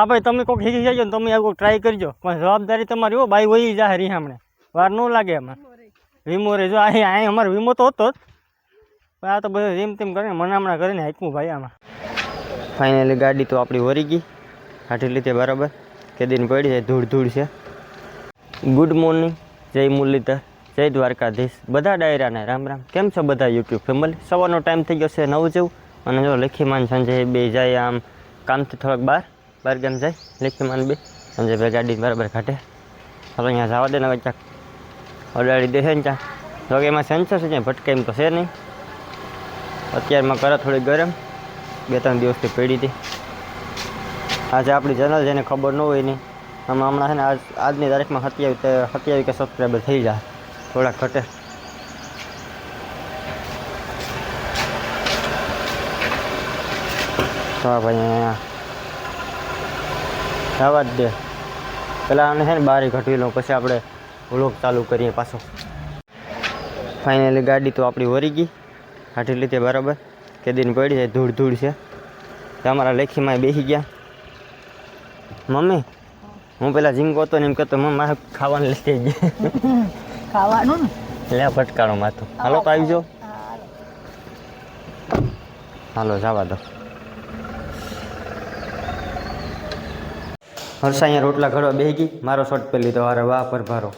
હા ભાઈ, તમે કોઈક શીખી જાય ને તમે આવું ટ્રાય કરજો. પણ જવાબદારી તમારી હો, બાઈ વહી જાય રીહામણે વાર ન લાગે એમાં. વીમો રે, જો અહીં અહીં અમારો વીમો તો હતો જ. પણ આ તો બધું જેમ તેમ કરીને મનામણા કરીને હાંકવું ભાઈ આમાં. ફાઇનલી ગાડી તો આપણી વરી ગઈ. હાથી લીધે બરાબર. કે દિન પડી છે ધૂળ ધૂળ છે. ગુડ મોર્નિંગ જય મુરલીધર, જય દ્વારકાધીશ. બધા ડાયરાને રામ રામ. કેમ છો બધા યુટ્યુબ ફેમિલી સવારનો ટાઈમ થઈ ગયો છે નવ જેવું. અને જો લખીમાન સંજય બે જાય આમ, કામથી થોડાક બહાર. ગામ જાય લખીમાન બે. સમજે ભાઈ ગાડી બરાબર ઘાટે હવે અહીંયા જવા દે ને હવે ક્યાંક. દેશે ને ત્યાં તો કે એમાં સેન્સર છે ભટકે એમ તો છે નહીં. અત્યારમાં કરે થોડી ગરમ. બે ત્રણ દિવસથી પડી હતી. આજે આપણી ચેનલ જેને ખબર ન હોય નહીં આમાં હમણાં છે ને આજ આજની તારીખમાં સત્યાવી સત્યાવી કે સબસ્ક્રાઈબર થઈ જાય થોડાક ઘટે. તો ભાઈ અહીંયા જવા જ દે. પહેલાં આને છે ને બારી ઘટવી લઉં પછી આપણે વ્લોગ ચાલુ કરીએ પાછો. ફાઇનલી ગાડી તો આપણી વરી ગઈ. કાઢી લીધી બરાબર. કે દિન પડી છે ધૂળ ધૂળ છે. તમારા અમારા લેખીમાં બેસી ગયા. મમ્મી હું પેલા ઝીંગો હતો ને એમ કહેતો મમ્મી મારે ખાવાનું લઈ ગયા. ખાવાનું ને? લે ફટકારો માથું. હાલો તો આવી જાઓ. હાલો જવા દો. હર્ષા અહીંયા રોટલા ઘડવા બેસી ગઈ. મારો શર્ટ પહેરી લીધો. અરે વાહ પર ભારો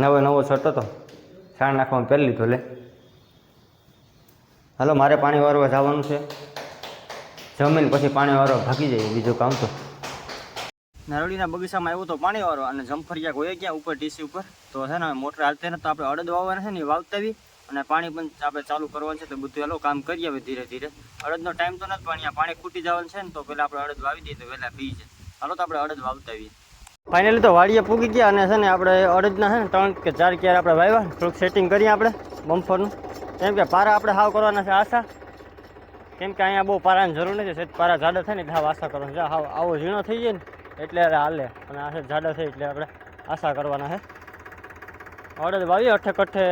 નવો નવો શર્ટ હતો. છાણ નાખવામાં પહેરી લીધો, લે. હાલો, મારે પાણી વારવા જવાનું છે. જમીન પછી પાણી વારવા ભાગી જાય બીજું કામ તો. નારોડીના બગીચામાં આવ્યું તો પાણી વાળવા અને જમફરિયા કોઈ ગયા ઉપર, ટીસી ઉપર. તો છે ને મોટર હાલતે ને તો આપણે અડદ વાવવાના છે ને, એ વાવતાવી અને પાણી પણ આપણે ચાલુ કરવાનું છે. તો બધું હાલો, કામ કરીએ હવે ધીરે ધીરે. અડદનો ટાઈમ તો નથી, પણ અહીંયા પાણી ખૂટી જવાનું છે ને, તો પહેલાં આપણે અડદ વાવી દઈએ તો વહેલા પી જાય. હાલો તો આપણે અડદ વાવતાવીએ. ફાઇનલી તો વાડીએ પૂગી ગયા અને છે ને આપણે અડદના છે ને ત્રણ કે ચાર ક્યારે આપણે વાવ્યા. થોડુંક સેટિંગ કરીએ આપણે બમ્ફરનું. કેમ કે પારા આપણે હાવ કરવાના છે આશા. કેમ કે અહીંયા બહુ પારાની જરૂર નથી સેજ પારા જાડા થાય ને એટલે હાવ આશા કરવાનું છે. હાવ આવો ઝીણો થઈ જાય ને, એટલે હાલે. અને આ જાડા થાય એટલે આપણે આશા કરવાના છે. અડદ વાવીએ અઠે કઠે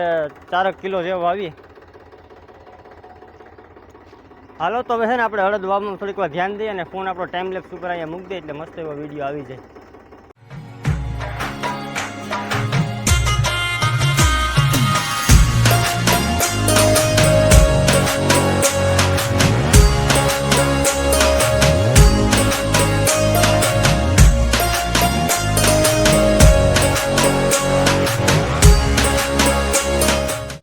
ચારક કિલો જેવો વાવીએ. હાલો, તો હવે આપણે વાવમાં થોડીક વાર ધ્યાન દઈએ અને ફોન આપણો ટાઈમ લેપ્સ ઉપર અહીંયા મૂકી દઈએ એટલે મસ્ત એવો વીડિયો આવી જાય.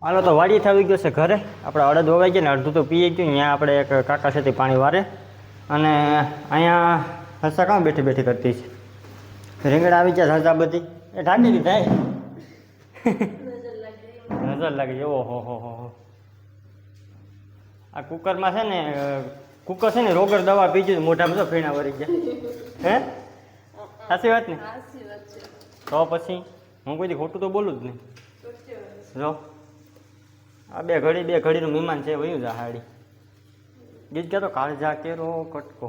હાલો તો વાડી આવી ગયો છે ઘરે. આપણે અડદ વવાઈ ગયા ને અડધું તો પીએ ગયું. અહીંયા આપણે એક કાકા છે તે પાણી વારે. અને અહીંયા હસા કામ બેઠી બેઠી કરતી છે. રીંગણા આવી ગયા હસા બધી. એ ઢાંકી દીધા નજર લાગી. જાય ઓહો હો હો હો. આ કુકરમાં છે ને કુકર છે ને રોગર દવા પીજી મોઢામાં તો ફીણા વરી ગયા. હે? સાચી વાત ને? તો પછી હું કોઈ ખોટું તો બોલું જ નહીં. જો. આ બે ઘડી, બે ઘડીનું મહેમાન છે, વયું જા હાડી. ગીત કહેતો કાળજા કેરો કટકો.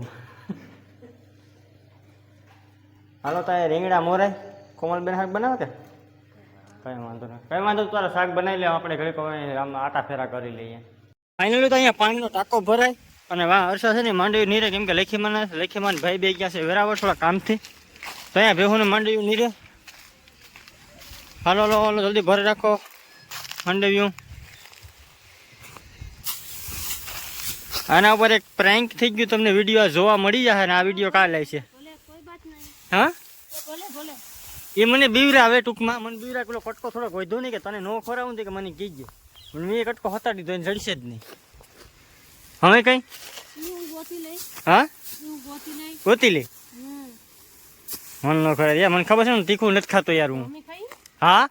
હાલો તારે રીંગણા મોરે. કોમલબેન શાક બનાવે કે કઈ વાંધો નહીં. કઈ વાંધો તારે શાક બનાવી લે આપણે કોઈ આમ આટા ફેરા કરી લઈએ. ફાઇનલી તો અહીંયા પાણીનો ટાંકો ભરાય. અને વાહ હર્ષા છે ને, માંડવી નીરે કેમ કે લેખીમાન લેખીમાન ભાઈ બે ગયા છે, વેરાવળ થોડા કામથી. તો અહીંયા ભેહુને માંડવી નીરે. હાલો હાલો હાલો, જલ્દી ભરી રાખો. માંડવ્યું. આના ઉપર એક પ્રેન્ક થઈ ગયું તમને વીડિયો જોવા મળી જશે ને આ વીડિયો કાલે છે. હા? એ મને બીવરાવે ટૂંકમાં મને બીવરા પેલો કટકો થોડોક વધ્યો નહીં કે તને નો ખોરાવું કે મને કીજે. પણ મેં એ કટકો હતાડી દીધો એને જડશે જ નહીં. હવે કઈ? હા ગોતી લે? મન ન ખરા યાર મને ખબર છે ને તીખું નથી ખાતો યાર હું. હા?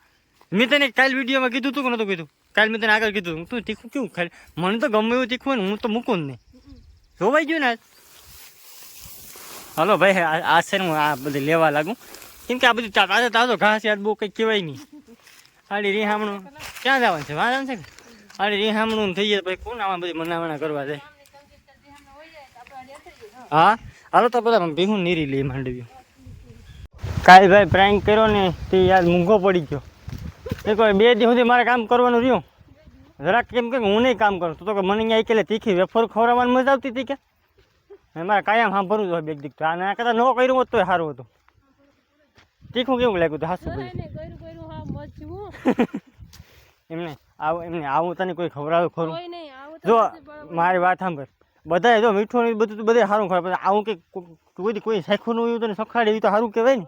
મેં તને કાલ વિડીયોમાં કીધું તું કે નતું કીધું? કાલ મેં તને આગળ કીધું તું તીખું કેવું ખાલી મને તો ગમે એવું તીખું હોય ને હું તો મૂકું જ નહીં. જોવાઈ ગયું ને હલો ભાઈ, આ છે હું આ બધી લેવા લાગું. કેમ કે આ બધું તાજો તાજો ઘાસ યાર બહુ કંઈ કહેવાય નહીં. આડી રીહામણું ક્યાં જવાનું છે? વાંધો છે આડી રીહામણું થઈ જાય ભાઈ કોણ આમાં બધી મનાવણા કરવા જાય? હા? હાલો તો બધા ભીહું નીરી લઈ માંડવ્યું કાલ ભાઈ પ્રેન્ક કર્યો ને તે યાર મૂંઘો પડી ગયો. એ કોઈ બે દિવસ સુધી મારે કામ કરવાનું રહ્યું. જરાક કેમ કે હું નહીં કામ કરું. તો તો કે મને અહીંયા એકલે તીખી વેફર ખવડાવવાની મજા આવતી હતી કે? અને મારે કાયમ સાંભળવું હોય બેગ દીક તો. આને આ કદાચ ન કર્યું હોત તો સારું હતું. તીખું કેવું લાગ્યું હતું? હાસું એમને આવું એમને આવું તને કોઈ ખવડાવ્યું ખરું? જો મારી વાત સાંભળ. બધાય જો મીઠું ને બધું તો બધે સારું ખબર આવું કે કોઈ કોઈ શાખું નું તને સખાડે એવું તો સારું કહેવાય ને.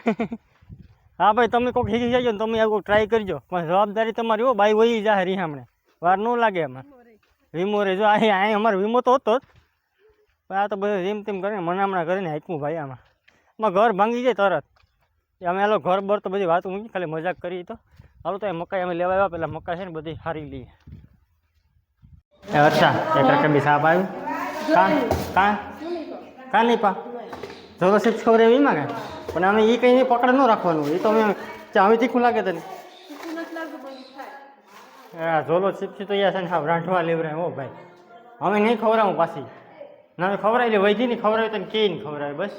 હા ભાઈ, તમે કોઈક શીખી જાય ને તમે આવું ટ્રાય કરજો. પણ જવાબદારી તમારી હો, બાઈ વહી જાય રી હમણે વાર ન લાગે એમાં. મોરે. વીમો રે, જો અહીં અહીં અમારો વીમો તો હતો જ. પણ આ તો બધું જેમ તેમ કરીને મનામણા કરીને હાંકવું ભાઈ આમાં. આમાં ઘર ભાંગી જાય તરત. એ અમે આલો ઘર બર તો બધી વાતો મૂકી ખાલી મજાક કરી તો. હાલો તો એ મકાઈ અમે લેવા આવ્યા, પેલા મકાઈ છે ને બધી હારી લઈએ. એ અચ્છા એક રકમ સાપ આવ્યું. કાં કાં કાં નહીં પા? જોરો સિપ્સ ખબર એવી માં કાંઈ? પણ અમે એ કંઈ પકડ ન રાખવાનું. એ તો અમે ચાવી તીખું લાગે તને? હા ઝોલો ચીપસી તો યા છે ને હા રાંઠવા લેવરાય, હો ભાઈ. અમે નહીં ખવડાવું પાછી. ના ખવડાવી લે વૈધી નહીં ખવડાવી તને કે નહીં ખવડાવે, બસ.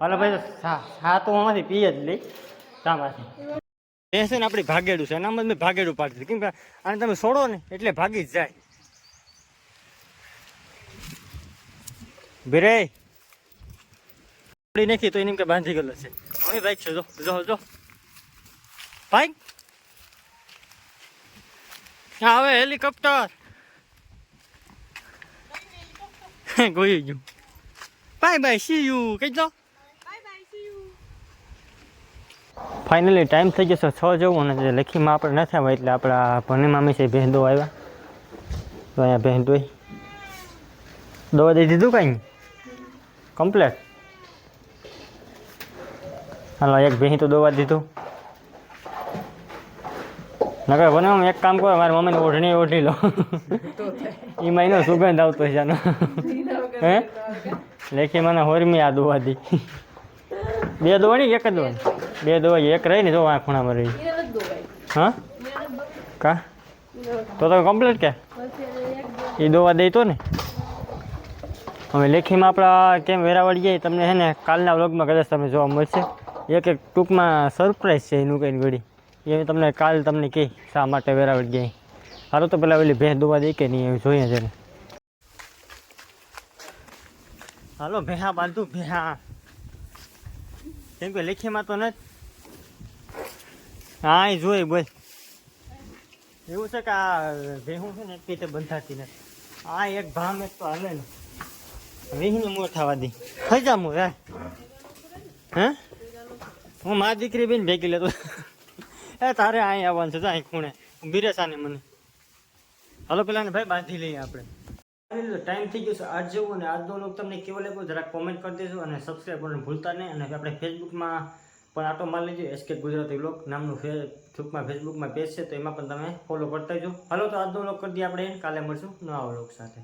હાલો ભાઈ હા તો આમાંથી પી જ લઈ શામાંથી એ છે ને આપણી ભાગેડું છે એનામાં મેં ભાગેડું પાડી દીધું કેમ કે આને તમે છોડો ને, એટલે ભાગી જ જાય. ભીરે પડી નાખી તો એને કે બાંધી ગયેલો છે. હવે ભાઈ છે જો જો જો. ભાઈ. આવે હેલિકોપ્ટર. ગોઈ ગયું. બાય બાય સી યુ કહી દો. ફાઇનલી ટાઈમ થઈ જશે છ જેવું અને જે લખીમાં આપણે નથી આવે એટલે આપણા ભણી મામી છે ભેંદો આવ્યા. તો અહીંયા ભેંદો દવા દઈ દીધું કાંઈ? કમ્પ્લેટ હાલો, એક ભેહી તો દોવા દીધું. નકર બને હું એક કામ કરો, મારી મમ્મીને ઓઢણી ઓઢી લો એ મહિનો સુગંધ આવતો છે આનો. હે? લેખી મને હોરમી આ દોવા દી. બે દોવાની એક જ દોવાની? બે દોવા એક રહી ને જો આ ખૂણામાં રહી. હા. કા? તો તમે કમ્પ્લીટ કે? એ દોવા દઈ તો ને? હવે લેખીમાં આપણા કેમ વેરાવળ જઈએ તમને હે ને કાલના વ્લોગમાં કદાચ તમને જોવા મળશે. એક એક ટૂંકમાં સરપ્રાઈઝ છે એનું કંઈ ઘડી એ તમને કાલ તમને કહી, શા માટે વેરાવળ ગયા. સારું તો પેલા પેલી ભેંસ દોવા દે કે નહીં, એવું જોઈએ છે ને હાલો ભેહા બાંધું ભેહા કેમ કે લેખીમાં તો નથી. હા, એ જોઈ, બોલ. એવું છે કે આ ભેહું છે ને એક રીતે બંધાતી નથી. આ એક ભામ એક તો હાલે ને. વીહીને મોર થવા દી. થઈ જા મોર હે? હે મારી દીકરી બેન ભેગી લેતો. એ તારે અહીં આવવાનું છે અહીં ખૂણે. ઊભી સાને મને. હલો પેલા ને ભાઈ બાંધી લઈએ આપણે. ટાઈમ થઈ ગયો છે, આજ જેવું અને આજનો લોક તમને કેવો લાગ્યો જરાક કોમેન્ટ કરી દેજો અને સબસ્ક્રાઈબ કરવાનું ભૂલતા નહીં. અને આપણે ફેસબુકમાં પણ આટો મારી લેજો એસકે ગુજરાતી બ્લોગ નામનું ફે ટૂંકમાં ફેસબુકમાં પેજ છે, તો એમાં પણ તમે ફોલો કરતા જો હલો તો આજનો લોક કરી દઈએ આપણે. કાલે મળશું નવા બ્લોગ સાથે.